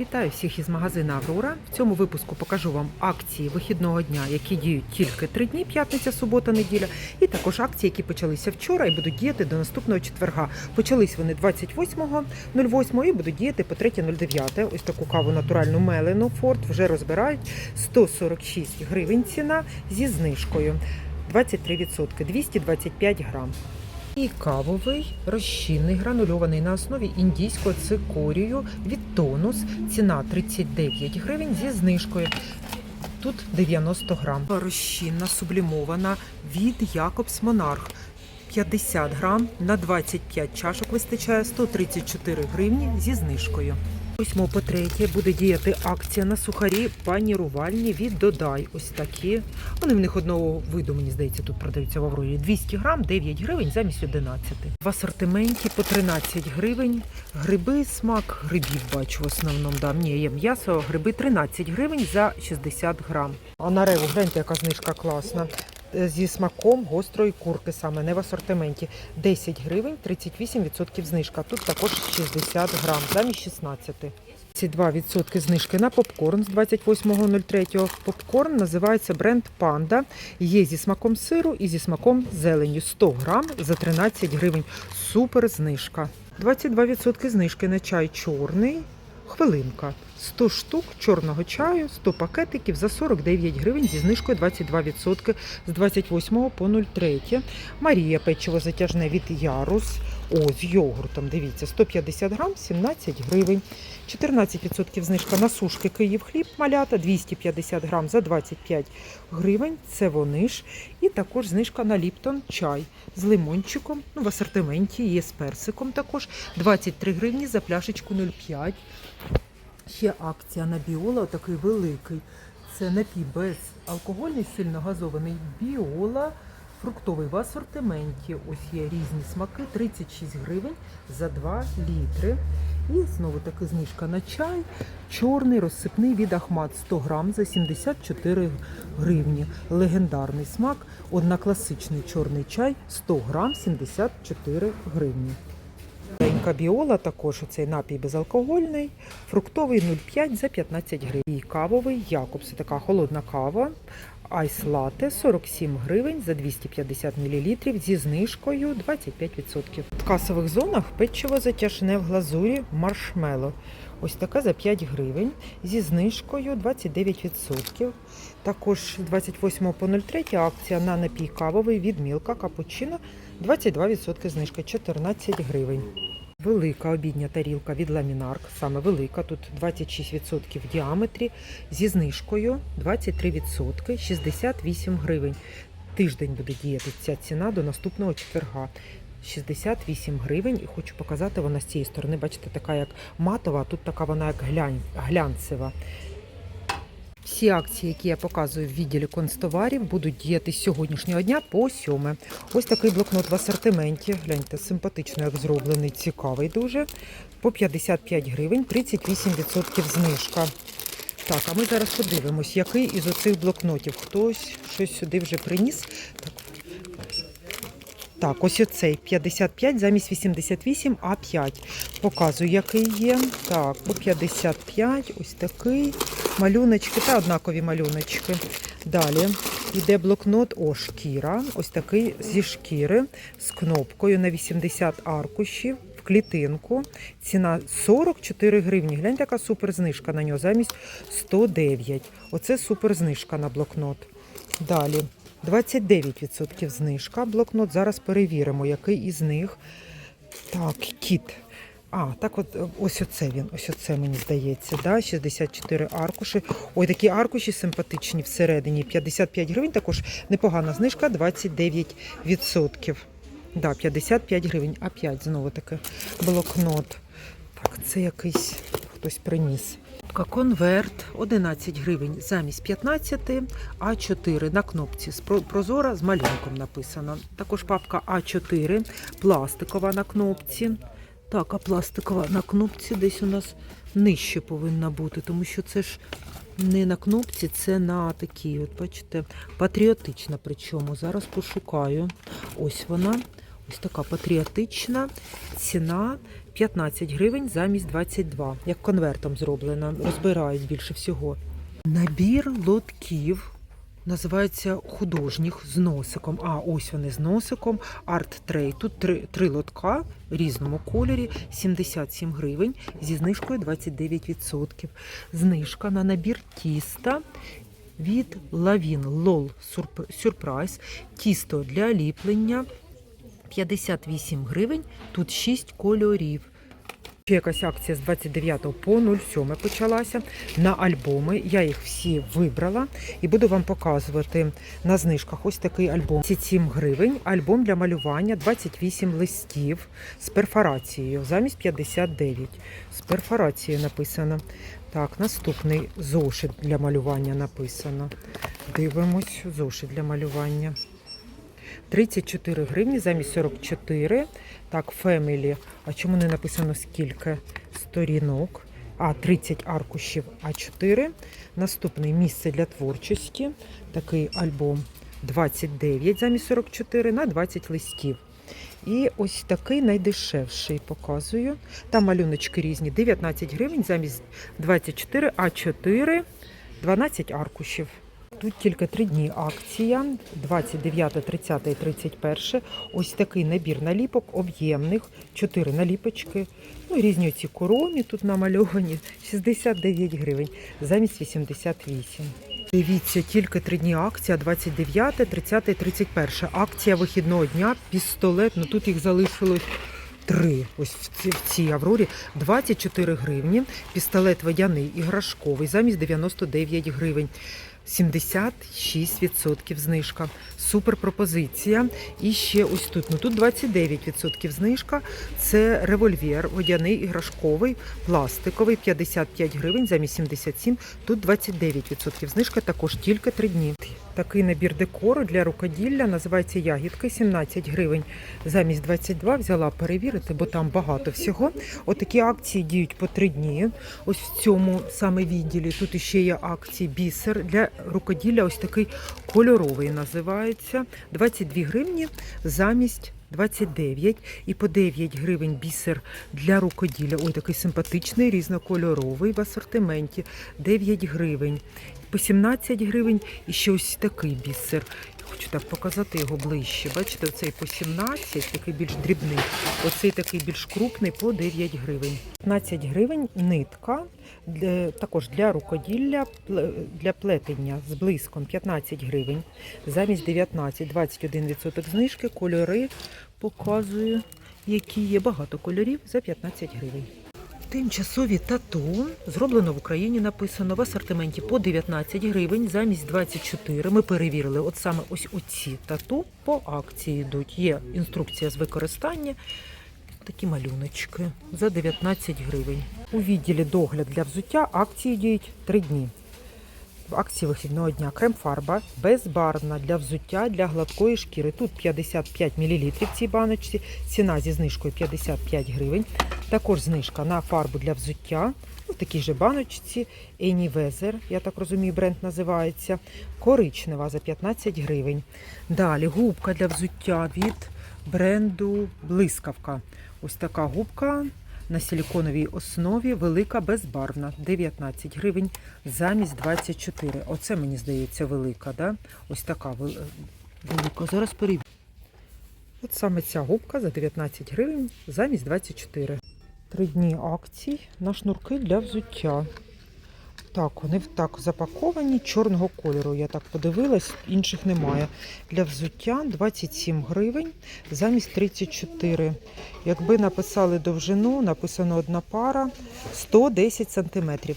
Вітаю всіх із магазину Аврора. В цьому випуску покажу вам акції вихідного дня, які діють тільки три дні: п'ятниця, субота, неділя, і також акції, які почалися вчора і будуть діяти до наступного четверга. Почались вони 28.08 і будуть діяти по 3.09. Ось таку каву натуральну мелену Форд вже розбирають 146 гривень ціна зі знижкою 23%, 225 грам. І кавовий розчинний гранульований на основі індійського цикорію від тонус. Ціна 39 гривень зі знижкою. Тут 90 грам. Розчинна сублімована від Якобс Монарх. 50 грам на 25 чашок вистачає 134 гривні зі знижкою. 8 по 3 буде діяти акція на сухарі панірувальні від Додай. Ось такі. Вони в них одного виду, мені здається, тут продаються в Аврорі. 200 грам, 9 гривень замість 11. В асортименті по 13 гривень. Гриби, смак грибів бачу в основному. Да. Ні, є м'ясо, гриби 13 гривень за 60 грам. А на реву, гляньте, яка знижка класна. Е, Зі смаком гострої курки саме не в асортименті. 10 гривень, 38% знижка. Тут також 60 грам, замість 16. 22% знижки на попкорн з 28.03. Попкорн називається бренд Панда. Є зі смаком сиру і зі смаком зеленю. 100 грам за 13 гривень. Супер знижка. 22% знижки на чай чорний. Хвилинка. 100 штук чорного чаю, 100 пакетиків за 49 гривень зі знижкою 22% з 28 по 03. Марія печиво затяжне від Ярус. О, з йогуртом, дивіться, 150 грам, 17 гривень. 14% знижка на сушки Київ хліб малята, 250 грам за 25 гривень. Це вони ж. І також знижка на Ліптон чай з лимончиком. Ну, в асортименті є з персиком також. 23 гривні за пляшечку 0,5. Ще акція на біола, такий великий. Це напій безалкогольний, сильно газований біола. Фруктовий в асортименті. Ось є різні смаки, 36 гривень за 2 літри. І знову таки знижка на чай. Чорний розсипний від Ахмат 100 грам за 74 гривні. Легендарний смак. Однокласичний чорний чай 100 грам 74 гривні. Маленька біола, також цей напій безалкогольний, фруктовий 0,5 за 15 гривень. І кавовий Якобс, така холодна кава. Айс лате 47 гривень за 250 мл зі знижкою 25%. В касових зонах печиво затяжне в глазурі маршмело. Ось таке за 5 гривень зі знижкою 29%. Також з 28 по 03 акція на напій кавовий від Мілка Капучино 22% знижка 14 гривень. Велика обідня тарілка від Ламінарк, саме велика, тут 26% в діаметрі, зі знижкою 23%, 68 гривень. Тиждень буде діяти ця ціна до наступного четверга. 68 гривень, і хочу показати вона з цієї сторони. Бачите, така як матова, а тут така вона як глянь, глянцева. Всі акції, які я показую в відділі констоварів, будуть діяти з сьогоднішнього дня по 7. Ось такий блокнот в асортименті. Гляньте, симпатично, як зроблений, цікавий дуже. По 55 гривень, 38% знижка. Так, а ми зараз подивимось, який із оцих блокнотів. Хтось щось сюди вже приніс. Так, так, ось оцей 55 замість 88, а 5. Показую, який є. Так, по 55, ось такий. Малюночки та однакові малюночки. Далі йде блокнот О, шкіра. Ось такий зі шкіри з кнопкою на 80 аркушів. В клітинку. Ціна 44 гривні. Гляньте, яка супер знижка на нього замість 109. Оце супер знижка на блокнот. Далі 29% знижка. Блокнот. Зараз перевіримо, який із них. Так, кіт. А, так от е, ось оце він. Ось оце мені здається. Да? 64 аркуші. Ой, такі аркуші симпатичні всередині. 55 гривень. Також непогана знижка, 29%. Да, 55 гривень, а 5 знову таки блокнот. Так, це якийсь хтось приніс. Конверт 11 гривень замість 15, А4 на кнопці про- прозора з малюнком написано. Також папка А4 пластикова на кнопці. Так, а пластикова на кнопці десь у нас нижче повинна бути, тому що це ж не на кнопці, це на такій, от бачите, патріотична. Причому зараз пошукаю. Ось вона. Ось така патріотична ціна 15 гривень замість 22. Як конвертом зроблена, розбирають більше всього. Набір лотків. Називається художніх з носиком. А ось вони з носиком. Арт трей. Тут три, три лотка в різному кольорі, 77 гривень зі знижкою 29%. Знижка на набір тіста від Лавін Лол Сюрпрайз. Тісто для ліплення 58 гривень. Тут 6 кольорів. Ще якась акція з 29 по 07 почалася на альбоми. Я їх всі вибрала і буду вам показувати на знижках. Ось такий альбом. 77 гривень. Альбом для малювання 28 листів з перфорацією замість 59. З перфорацією написано. Так, наступний зошит для малювання написано. Дивимось, зошит для малювання. 34 гривні замість 44. Так, Family. А чому не написано скільки сторінок? А, 30 аркушів А4. Наступний місце для творчості. Такий альбом 29 замість 44 на 20 листів. І ось такий найдешевший показую. Там малюночки різні. 19 гривень замість 24, А4, 12 аркушів. Тут тільки три дні акція 29, 30 і 31. Ось такий набір наліпок об'ємних, 4 наліпочки. Ну, різні ці корони тут намальовані. 69 гривень замість 88. Дивіться, тільки три дні акція 29, 30 і 31. Акція вихідного дня, пістолет. Ну тут їх залишилось. Три ось в цій аврорі 24 гривні. Пістолет водяний іграшковий замість 99 гривень. 76% знижка. Супер пропозиція. І ще ось тут. Ну тут 29% знижка. Це револьвер, водяний іграшковий, пластиковий, 55 гривень замість 77. Тут 29% знижка, також тільки 3 дні. Такий набір декору для рукоділля називається ягідки 17 гривень. Замість 22 взяла перевірити, бо там багато всього. Отакі акції діють по 3 дні. Ось в цьому саме відділі тут іще є акції бісер для рукоділля. Ось такий кольоровий називається. 22 гривні замість 29 і по 9 гривень бісер для рукоділля. Ой, такий симпатичний, різнокольоровий в асортименті. 9 гривень. По 17 гривень і ще ось такий бісер. Хочу так показати його ближче. Бачите, оцей по 17, такий більш дрібний. Оцей такий більш крупний по 9 гривень. 15 гривень нитка, також для рукоділля, для плетення з блиском 15 гривень. Замість 19, 21% знижки, кольори показую, які є. Багато кольорів за 15 гривень. Тимчасові тату зроблено в Україні, написано в асортименті по 19 гривень замість 24. Ми перевірили, от саме ось оці тату по акції йдуть. Є інструкція з використання. Такі малюночки за 19 гривень. У відділі догляд для взуття акції діють 3 дні. В акції вихідного дня крем-фарба безбарвна для взуття для гладкої шкіри. Тут 55 мл в цій баночці, ціна зі знижкою 55 гривень. Також знижка на фарбу для взуття. У такій же баночці Ені я так розумію, бренд називається. Коричнева за 15 гривень. Далі губка для взуття від бренду Блискавка. Ось така губка на силіконовій основі, велика безбарвна, 19 гривень замість 24. Оце мені здається велика, да? Ось така велика. Зараз перевірю. От саме ця губка за 19 гривень замість 24. Три дні акцій на шнурки для взуття. Так, вони так запаковані чорного кольору. Я так подивилась, інших немає. Для взуття 27 гривень замість 34. Якби написали довжину, написано одна пара 110 сантиметрів.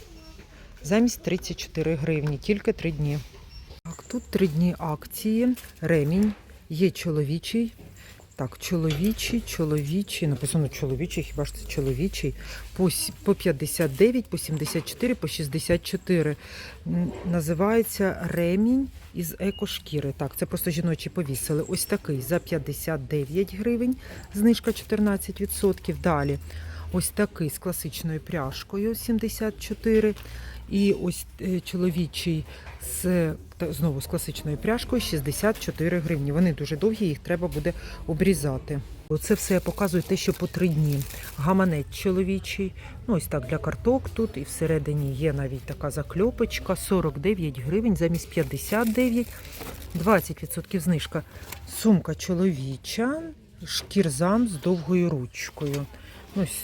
Замість 34 гривні, тільки 3 дні. Так, тут 3 дні акції. Ремінь є чоловічий. Так, чоловічий, чоловічий, написано чоловічий, хіба ж це чоловічий, по, по 59, по 74, по 64. Називається ремінь із екошкіри. Так, це просто жіночі повісили. Ось такий за 59 гривень, знижка 14%. Далі ось такий з класичною пряжкою 74. І ось е, чоловічий з знову з класичною пряжкою 64 гривні. Вони дуже довгі, їх треба буде обрізати. Це все я показую те, що по три дні. Гаманець чоловічий. Ну, ось так для карток тут. І всередині є навіть така закльопочка. 49 гривень замість 59. 20% знижка. Сумка чоловіча, шкірзам з довгою ручкою. Ну, ось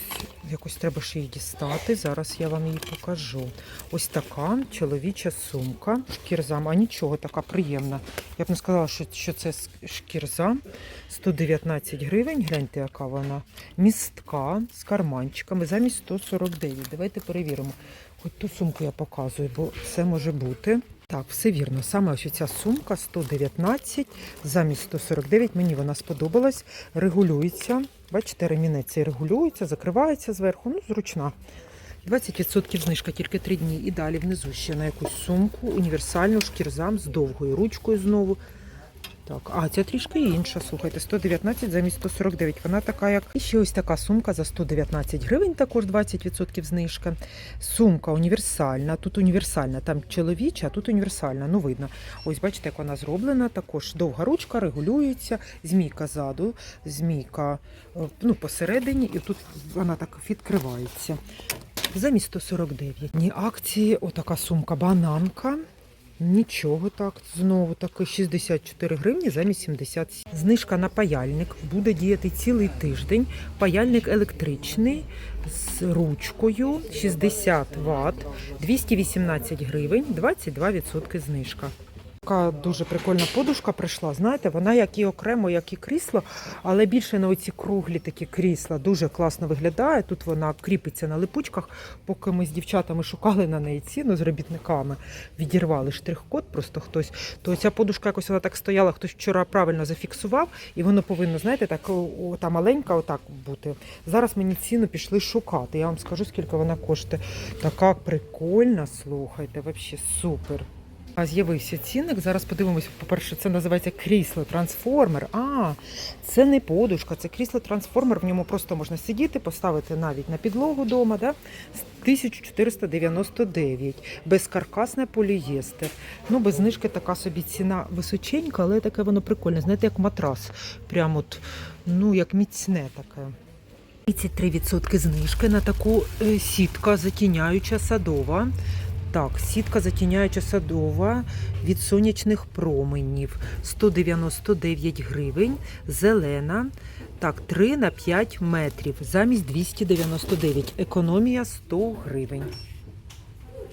якось треба ще її дістати. Зараз я вам її покажу. Ось така чоловіча сумка, шкірзам, а нічого, така приємна. Я б не сказала, що, що це шкірзам. 119 гривень. Гляньте, яка вона. Містка з карманчиками замість 149. Давайте перевіримо. Хоч ту сумку я показую, бо все може бути. Так, все вірно. Саме ось ця сумка 119 замість 149. Мені вона сподобалась. Регулюється. Бачите, ремінець регулюється, закривається зверху. Ну, зручна. 20% знижка тільки 3 дні. І далі внизу ще на якусь сумку, універсальну шкірзам з довгою ручкою знову. Так, а ця трішки інша, слухайте, 119 замість 149. Вона така, як. І ще ось така сумка за 119 гривень, також 20% знижка. Сумка універсальна. Тут універсальна, там чоловіча, а тут універсальна. Ну, видно. Ось бачите, як вона зроблена. Також довга ручка, регулюється, змійка ззаду, змійка е, ну, посередині, і тут вона так відкривається. Замість 149. Ні, акції, отака сумка бананка. Нічого так, знову таки 64 гривні замість 77. Знижка на паяльник буде діяти цілий тиждень. Паяльник електричний з ручкою 60 Вт, 218 гривень, 22% знижка. Така дуже прикольна подушка прийшла. Знаєте, вона як і окремо, як і крісло, але більше на оці круглі такі крісла. Дуже класно виглядає. Тут вона кріпиться на липучках. Поки ми з дівчатами шукали на неї ціну з робітниками, відірвали штрих-код, просто хтось. То ця подушка якось вона так стояла, хтось вчора правильно зафіксував, і воно повинно, знаєте, так та маленька, отак бути. Зараз мені ціну пішли шукати. Я вам скажу, скільки вона коштує. Така прикольна, слухайте, взагалі супер. З'явився цінник. Зараз подивимося. По-перше, це називається крісло трансформер. А, це не подушка, це крісло трансформер. В ньому просто можна сидіти, поставити навіть на підлогу вдома. Да? 1499. Безкаркасне полієстер. Ну, без знижки така собі ціна височенька, але таке воно прикольне. Знаєте, як матрас. Прямо от, ну, як міцне таке. 33% знижки на таку е, сітка затіняюча садова. Так, сітка затіняюча садова від сонячних променів 199 гривень, зелена. Так, 3 на 5 метрів замість 299. Економія 100 гривень.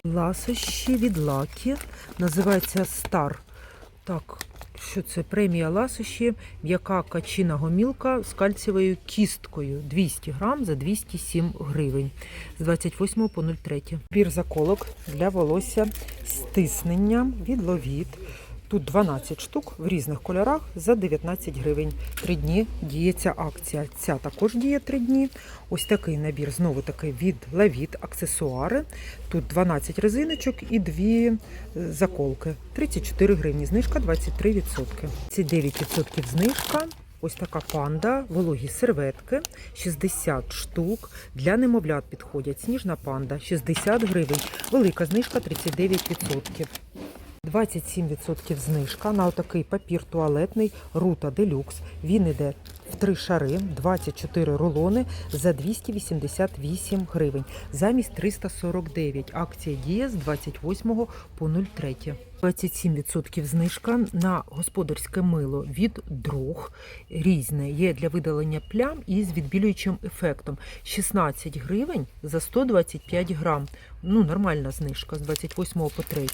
Ласощі від лакі. Називається Стар. Так, що це? Премія ласощі, м'яка качина гомілка з кальцієвою кісткою 200 грам за 207 гривень з 28 по 03. Пір заколок для волосся стисненням від ловіт. Тут 12 штук в різних кольорах за 19 гривень. Три дні діє ця акція. Ця також діє три дні. Ось такий набір, знову таки від Лавіт, аксесуари. Тут 12 резиночок і дві е, заколки. 34 гривні. Знижка 23%. Ці 9% знижка. Ось така панда, вологі серветки, 60 штук. Для немовлят підходять. Сніжна панда, 60 гривень. Велика знижка 39%. 27% знижка на отакий папір туалетний Рута Делюкс. Він іде в три шари, 24 рулони за 288 гривень, замість 349. Акція діє з 28 по 03. 27% знижка на господарське мило від друг. Різне є для видалення плям із відбілюючим ефектом. 16 гривень за 125 грам. Ну, нормальна знижка з 28 по 3.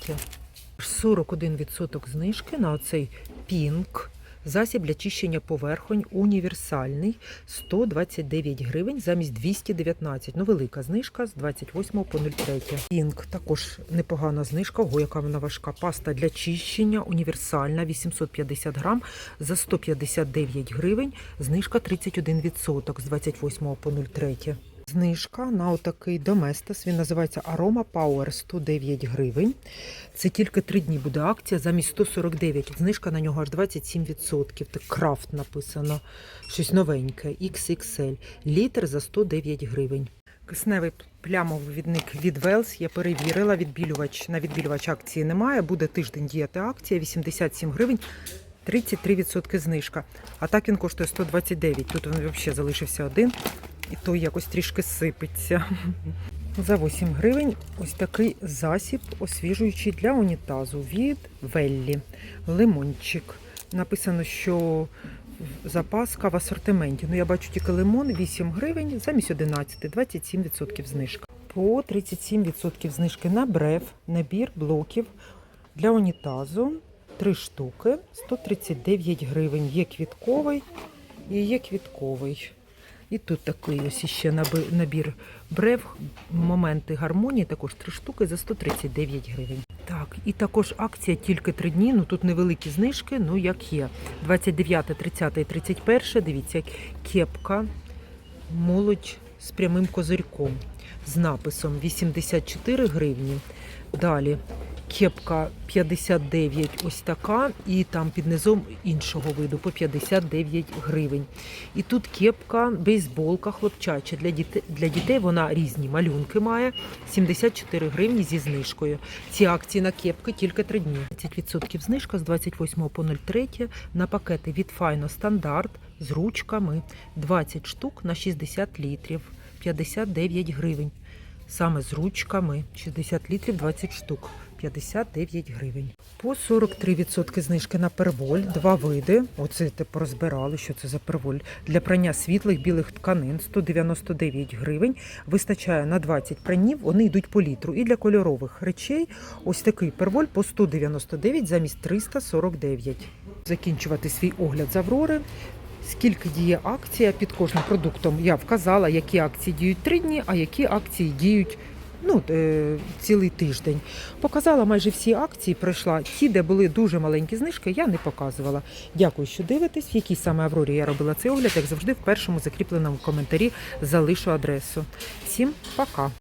41% знижки на оцей пінк. Засіб для чищення поверхонь універсальний 129 гривень замість 219. Ну, велика знижка з 28 по 03. Пінк також непогана знижка. Ого, яка вона важка. Паста для чищення універсальна 850 грам за 159 гривень. Знижка 31% з 28 по 03. Знижка на отакий Доместос. Він називається Aroma Power 109 гривень. Це тільки три дні буде акція замість 149. Знижка на нього аж 27%. Так крафт написано. Щось новеньке. XXL. Літр за 109 гривень. Кисневий плямовий відник від Велс я перевірила. Відбілювач на відбілювач акції немає. Буде тиждень діяти акція 87 гривень. 33% знижка. А так він коштує 129. Тут він взагалі залишився один, і той якось трішки сипеться. За 8 гривень ось такий засіб освіжуючий для унітазу від Веллі. Лимончик. Написано, що запаска в асортименті. Ну, я бачу тільки лимон 8 гривень, замість 11, 27% знижка. По 37% знижки на брев, набір блоків для унітазу. Три штуки, 139 гривень. Є квітковий і є квітковий. І тут такий ось наби- набір брев, моменти гармонії, також три штуки за 139 гривень. Так, і також акція тільки три дні. Ну тут невеликі знижки, ну як є. 29, 30 і 31. Дивіться, кепка, молодь з прямим козирьком з написом 84 гривні. Далі кепка 59, ось така, і там під низом іншого виду по 59 гривень. І тут кепка, бейсболка хлопчача. Для дітей, для дітей вона різні малюнки має 74 гривні зі знижкою. Ці акції на кепки тільки 3 дні. 30% знижка з 28 по 03 на пакети від Файно Стандарт з ручками 20 штук на 60 літрів 59 гривень. Саме з ручками 60 літрів 20 штук. 59 гривень. По 43% знижки на перволь, два види. Оце типу розбирали, що це за перволь. Для прання світлих білих тканин 199 гривень. Вистачає на 20 пранів, вони йдуть по літру. І для кольорових речей ось такий перволь по 199 замість 349. Закінчувати свій огляд з Аврори. Скільки діє акція під кожним продуктом? Я вказала, які акції діють 3 дні, а які акції діють ну, е, цілий тиждень. Показала майже всі акції, пройшла. Ті, де були дуже маленькі знижки, я не показувала. Дякую, що дивитесь. В якій саме Аврорі я робила цей огляд, як завжди, в першому закріпленому коментарі залишу адресу. Всім пока!